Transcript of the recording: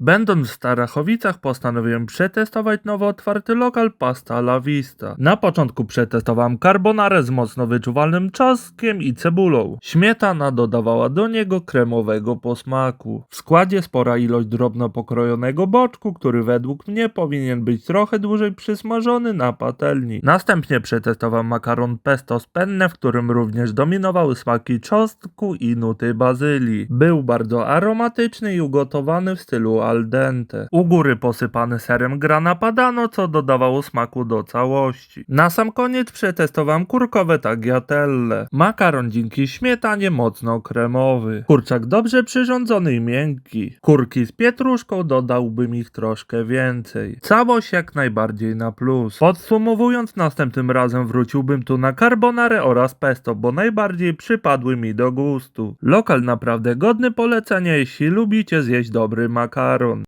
Będąc w Starachowicach postanowiłem przetestować nowo otwarty lokal Pasta La Vista. Na początku przetestowałem carbonarę z mocno wyczuwalnym czosnkiem i cebulą. Śmietana dodawała do niego kremowego posmaku. W składzie spora ilość drobno pokrojonego boczku, który według mnie powinien być trochę dłużej przysmażony na patelni. Następnie przetestowałem makaron pesto z penne, w którym również dominowały smaki czosnku i nuty bazylii. Był bardzo aromatyczny i ugotowany w stylu al dente. U góry posypany serem grana padano, co dodawało smaku do całości. Na sam koniec przetestowałem kurkowe tagliatelle. Makaron dzięki śmietanie mocno kremowy. Kurczak dobrze przyrządzony i miękki. Kurki z pietruszką dodałbym ich troszkę więcej. Całość jak najbardziej na plus. Podsumowując, następnym razem wróciłbym tu na carbonarę oraz pesto, bo najbardziej przypadły mi do gustu. Lokal naprawdę godny polecenia, jeśli lubicie zjeść dobry makaron. пару